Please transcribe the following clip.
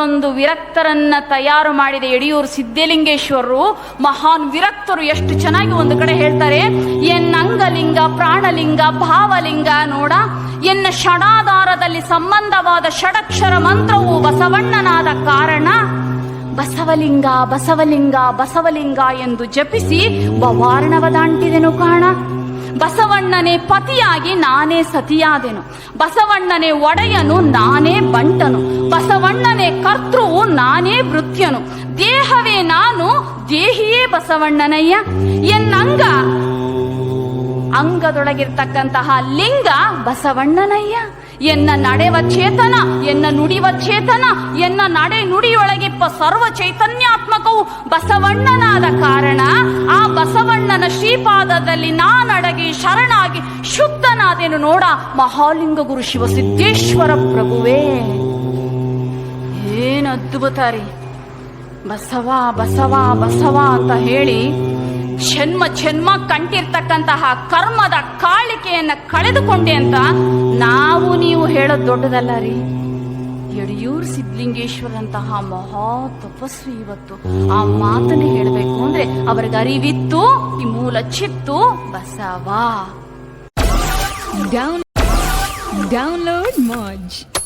ನೂರೊಂದು ವಿರಕ್ತರನ್ನ ತಯಾರು ಮಾಡಿದ ಯಡಿಯೂರು ಸಿದ್ಧಲಿಂಗೇಶ್ವರರು ಮಹಾನ್ ವಿರಕ್ತರು ಎಷ್ಟು ಚೆನ್ನಾಗಿ ಒಂದು ಕಡೆ ಹೇಳ್ತಾರೆ ಎನ್ನ ಅಂಗಲಿಂಗ, ಪ್ರಾಣಲಿಂಗ, ಭಾವಲಿಂಗ ನೋಡ, ಎನ್ನ ಷಡಾಧಾರದಲ್ಲಿ ಸಂಬಂಧವಾದ ಷಡಕ್ಷರ ಮಂತ್ರವು ಬಸವಣ್ಣನಾದ ಕಾರಣ, ಬಸವಲಿಂಗ ಬಸವಲಿಂಗ ಬಸವಲಿಂಗ ಎಂದು ಜಪಿಸಿ ಬವಾರ್ಣವ ದಾಂಟಿದೆನು ಕಾಣ. ಬಸವಣ್ಣನೇ ಪತಿಯಾಗಿ ನಾನೇ ಸತಿಯಾದೆನು. ಬಸವಣ್ಣನೇ ಒಡೆಯನು ನಾನೇ ಬಂಟನು. ಬಸವಣ್ಣನೇ ಕರ್ತೃವು ನಾನೇ ವೃತ್ಯನು ದೇಹವೇ ನಾನು, ದೇಹಿಯೇ ಬಸವಣ್ಣನಯ್ಯ. ಎನ್ನಂಗ ಅಂಗದೊಳಗಿರ್ತಕ್ಕಂತಹ ಲಿಂಗ ಬಸವಣ್ಣನಯ್ಯ. ಎನ್ನ ನಡೆವ ಚೇತನ, ಎನ್ನ ನುಡಿವ ಚೇತನ, ಎನ್ನ ನಡೆ ನುಡಿಯೊಳಗಿಪ್ಪ ಸರ್ವ ಚೈತನ್ಯಾತ್ಮಕವು ಬಸವಣ್ಣನಾದ ಕಾರಣ ಆ ಬಸವಣ್ಣನ ಶ್ರೀಪಾದದಲ್ಲಿ ನಾನಡಗಿ ಶರಣಾಗಿ ಶುದ್ಧನಾದೇನು ನೋಡ ಮಹಾಲಿಂಗ ಗುರು ಶಿವಸಿದ್ದೇಶ್ವರ ಪ್ರಭುವೇ. ಏನು ಅದ್ಭುತ ರೀ ಬಸವ ಬಸವ ಬಸವ ಅಂತ ಹೇಳಿ ಜನ್ಮ ಜನ್ಮ ಕಂಟಿರ್ತಕ್ಕಂತಹ ಕರ್ಮದ ಕಾಳಿಕೆಯನ್ನ ಕಳೆದುಕೊಂಡೆ ಅಂತ ನಾವು ನೀವು ಹೇಳೋದು ದೊಡ್ಡದಲ್ಲ ರೀ ಯಡಿಯೂರು ಸಿದ್ಧಲಿಂಗೇಶ್ವರಂತಹ ಮಹಾ ತಪಸ್ವಿ ಇವತ್ತು. ಆ ಮಾತನ್ನು ಹೇಳಬೇಕು ಅಂದ್ರೆ ಅವರಿಗೆ ಅರಿವಿತ್ತು, ಈ ಮೂಲ ಚಿತ್ತು ಬಸವ. Down, download Moj.